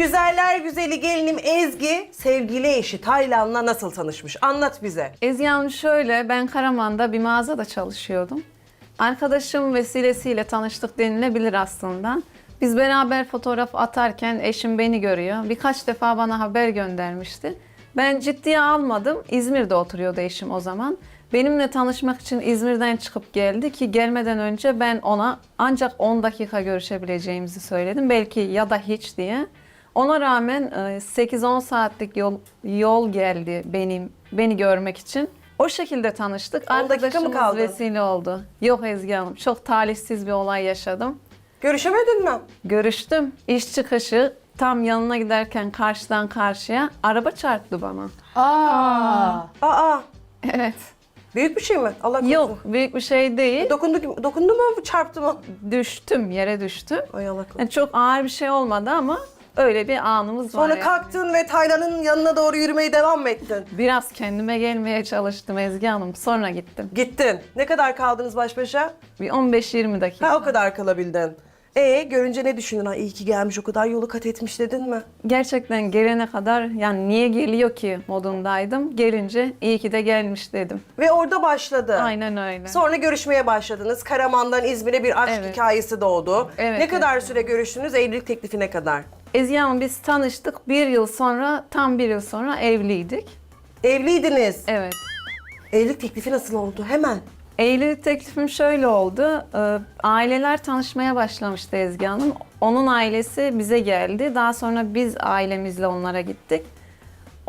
güzeller güzeli gelinim Ezgi sevgili eşi Taylan'la nasıl tanışmış? Anlat bize. Ezgi Hanım şöyle, ben Karaman'da bir mağazada çalışıyordum. Arkadaşım vesilesiyle tanıştık denilebilir aslında. Biz beraber fotoğraf atarken eşim beni görüyor. Birkaç defa bana haber göndermişti. Ben ciddiye almadım. İzmir'de oturuyordu eşim o zaman. Benimle tanışmak için İzmir'den çıkıp geldi ki gelmeden önce ben ona ancak 10 dakika görüşebileceğimizi söyledim. Belki ya da hiç diye. Ona rağmen e, 8-10 saatlik yol, yol geldi benim beni görmek için. O şekilde tanıştık. 10 dakika mı Arkadaşımız kaldın? vesile oldu. Yok Ezgi Hanım, çok talihsiz bir olay yaşadım. Görüşemedin mi? Görüştüm. İş çıkışı tam yanına giderken karşıdan karşıya araba çarptı bana. Aa. Aa Evet. büyük bir şey mi? Allah korusun. Yok, büyük bir şey değil. Dokundu, dokundu mu çarptı mı? Düştüm, yere düştüm. Ay Allah korusun. Yani çok ağır bir şey olmadı ama öyle bir anımız var. Sonra yani. kalktın ve Taylan'ın yanına doğru yürümeye devam mı ettin? Biraz kendime gelmeye çalıştım Ezgi Hanım. Sonra gittim. Gittin. Ne kadar kaldınız baş başa? Bir 15-20 dakika. Ha o kadar kalabildin. E görünce ne düşündün? Ay iyi ki gelmiş o kadar yolu kat etmiş dedin mi? Gerçekten gelene kadar yani niye geliyor ki modundaydım. Gelince iyi ki de gelmiş dedim. Ve orada başladı. Aynen öyle. Sonra görüşmeye başladınız. Karaman'dan İzmir'e bir aşk Evet. hikayesi doğdu. Evet, ne kadar süre görüştünüz? Evlilik teklifi ne kadar? Ezgi Hanım biz tanıştık. Bir yıl sonra, tam bir yıl sonra evliydik. Evliydiniz. Evet. Evlilik teklifi nasıl oldu? Hemen. Evlilik teklifim şöyle oldu. Ee, aileler tanışmaya başlamıştı Ezgi Hanım. Onun ailesi bize geldi. Daha sonra biz ailemizle onlara gittik.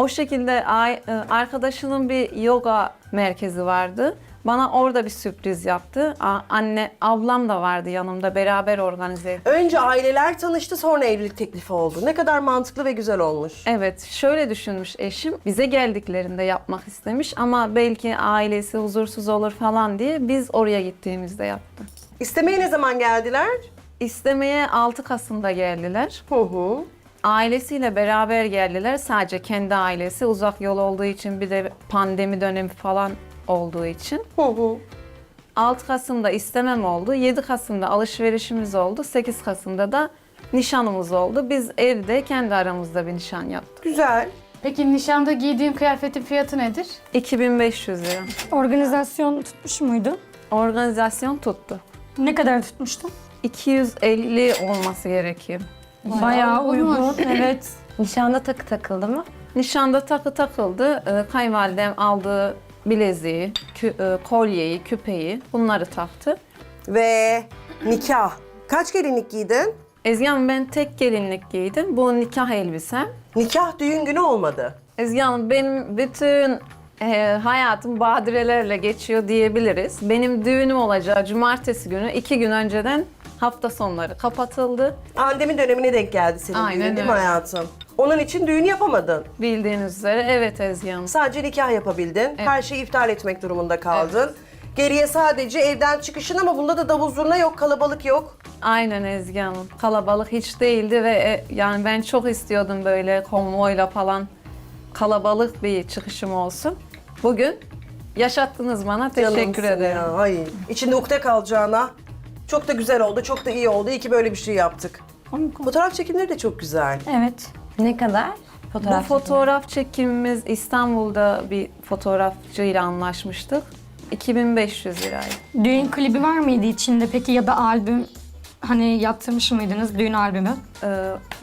O şekilde e, arkadaşının bir yoga merkezi vardı. Bana orada bir sürpriz yaptı. Anne, ablam da vardı yanımda. Beraber organize ettik. Önce aileler tanıştı sonra evlilik teklifi oldu. Ne kadar mantıklı ve güzel olmuş. Evet, şöyle düşünmüş eşim. Bize geldiklerinde yapmak istemiş ama belki ailesi huzursuz olur falan diye biz oraya gittiğimizde yaptı. İstemeye ne zaman geldiler? İstemeye 6 Kasım'da geldiler. Hı hı. Ailesiyle beraber geldiler. Sadece kendi ailesi uzak yol olduğu için bir de pandemi dönemi falan olduğu için. Hı hı. 6 Kasım'da istemem oldu. 7 Kasım'da alışverişimiz oldu. 8 Kasım'da da nişanımız oldu. Biz evde kendi aramızda bir nişan yaptık. Güzel. Peki nişanda giydiğin kıyafetin fiyatı nedir? 2500 lira. Organizasyon tutmuş muydu? Organizasyon tuttu. Ne kadar tutmuştu? 250 olması gerekiyor. Bayağı uygun. evet. Nişanda takı takıldı mı? Nişanda takı takıldı. Ee, Kayınvalidem aldığı bileziği, kü- e, kolyeyi, küpeyi bunları taktı. Ve nikah. Kaç gelinlik giydin? Ezgi Hanım ben tek gelinlik giydim. Bu nikah elbisem. Nikah düğün günü olmadı. Ezgi Hanım benim bütün e, hayatım badirelerle geçiyor diyebiliriz. Benim düğünüm olacağı cumartesi günü iki gün önceden hafta sonları kapatıldı. Pandemi dönemine denk geldi senin Aynen düğünün değil mi öyle. hayatım? Onun için düğün yapamadın. Bildiğiniz üzere evet Ezgi Hanım. Sadece nikah yapabildin. Her şeyi iptal etmek durumunda kaldın. Geriye sadece evden çıkışın ama bunda da davul zurna yok, kalabalık yok. Aynen Ezgi Hanım. Kalabalık hiç değildi ve e, yani ben çok istiyordum böyle konvoyla falan kalabalık bir çıkışım olsun. Bugün yaşattınız bana. Teşekkür Canımsın ederim. Ya. Ay. İçinde ukde kalacağına. Çok da güzel oldu, çok da iyi oldu. İyi ki böyle bir şey yaptık. Fotoğraf çekimleri de çok güzel. Evet. Ne kadar? Bu Fotoğraf fotoğraf çekimimiz İstanbul'da bir fotoğrafçıyla anlaşmıştık. 2500 liraydı. Düğün klibi var mıydı içinde peki ya da albüm hani yaptırmış mıydınız düğün albümü? Ee,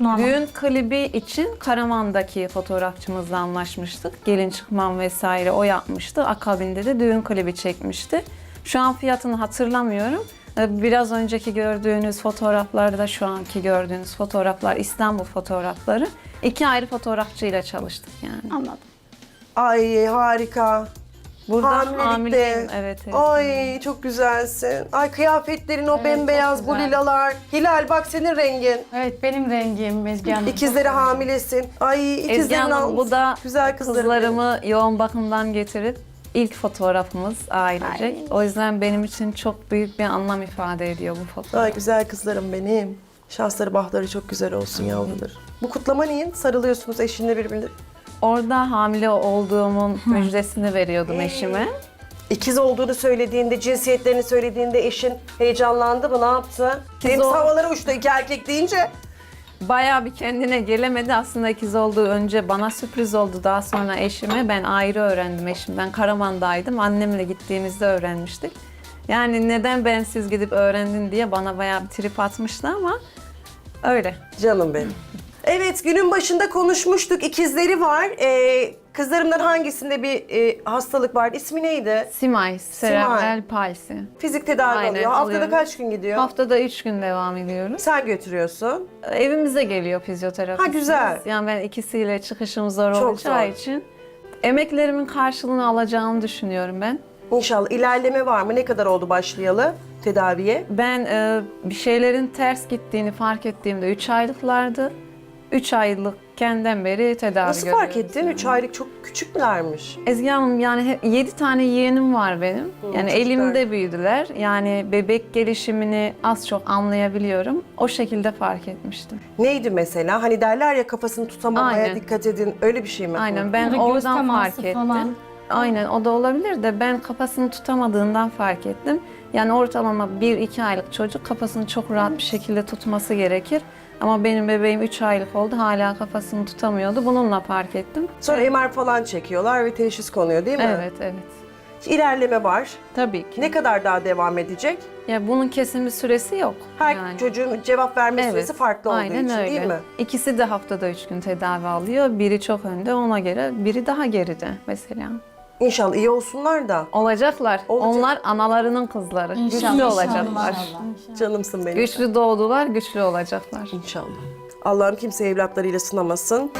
Normal. düğün klibi için Karaman'daki fotoğrafçımızla anlaşmıştık. Gelin çıkmam vesaire o yapmıştı. Akabinde de düğün klibi çekmişti. Şu an fiyatını hatırlamıyorum. Ee, Biraz önceki gördüğünüz fotoğraflarda şu anki gördüğünüz fotoğraflar İstanbul fotoğrafları. İki ayrı fotoğrafçıyla çalıştık yani. Anladım. Ay harika. Burada Hamilelikte. hamileyim evet. evet. Ay çok güzelsin. Ay kıyafetlerin o bembeyaz çok bu güzel. lilalar. Hilal bak senin rengin. Evet benim rengim Ezgi Hanım. İkizleri hamilesin. Ay Ezgi ikizlerin Hanım bu da güzel kızlarım. kızlarımı yoğun bakımdan getirip ilk fotoğrafımız ailecek. Ay. O yüzden benim için çok büyük bir anlam ifade ediyor bu fotoğraf. Ay güzel kızlarım benim. Şansları bahtları çok güzel olsun yavrular. Bu kutlama neyin? Sarılıyorsunuz eşinle birbirine. Orada hamile olduğumun müjdesini veriyordum eşime. İkiz olduğunu söylediğinde, cinsiyetlerini söylediğinde eşin heyecanlandı mı? Ne yaptı? Benim ol- havalara uçtu iki erkek deyince. bayağı bir kendine gelemedi. Aslında ikiz olduğu önce bana sürpriz oldu. Daha sonra eşime ben ayrı öğrendim eşimden. Karaman'daydım. Annemle gittiğimizde öğrenmiştik. Yani neden bensiz gidip öğrendin diye bana bayağı bir trip atmıştı ama öyle. Canım benim. Evet günün başında konuşmuştuk. İkizleri var. Ee, kızlarımdan hangisinde bir e, hastalık vardı? İsmi neydi? Simay, serebral palsi. Fizik tedavi Aynen, alıyor. Haftada alıyorum. kaç gün gidiyor? Haftada üç gün devam ediyoruz. Sen götürüyorsun. Evimize geliyor fizyoterapist. Ha, güzel. Yani ben ikisiyle çıkışım zor Çok olacağı zor. için emeklerimin karşılığını alacağımı düşünüyorum ben. İnşallah. İlerleme var mı? Ne kadar oldu başlayalı tedaviye? Ben e, bir şeylerin ters gittiğini fark ettiğimde 3 aylıklardı. 3 aylıkkenden beri tedavi Nasıl fark ettin? 3 aylık çok küçüklermiş. Ezgi Hanım yani 7 tane yeğenim var benim. yani çocuklar. elimde büyüdüler. Yani bebek gelişimini az çok anlayabiliyorum. O şekilde fark etmiştim. Neydi mesela? Hani derler ya kafasını tutamamaya Aynen. dikkat edin. Öyle bir şey mi? Aynen ben göz oradan teması fark ettim. falan. Aynen o da olabilir de ben kafasını tutamadığından fark ettim. Yani ortalama 1-2 aylık çocuk kafasını çok rahat bir şekilde tutması gerekir. Ama benim bebeğim 3 aylık oldu hala kafasını tutamıyordu. Bununla fark ettim. Sonra MR falan çekiyorlar ve teşhis konuyor değil mi? Evet evet. İlerleme var. Tabii ki. Ne kadar daha devam edecek? Ya bunun kesin bir süresi yok. Her yani. çocuğun cevap verme Evet, süresi farklı olduğu aynen için öyle. değil mi? İkisi de haftada 3 gün tedavi alıyor. Biri çok önde ona göre, biri daha geride mesela. İnşallah iyi olsunlar da. Olacaklar. Olacak. Onlar analarının kızları. İnşallah, Güçlü olacaklar. İnşallah. Canımsın benim. Güçlü doğdular, güçlü olacaklar. İnşallah. Allah'ım kimse evlatlarıyla sınamasın.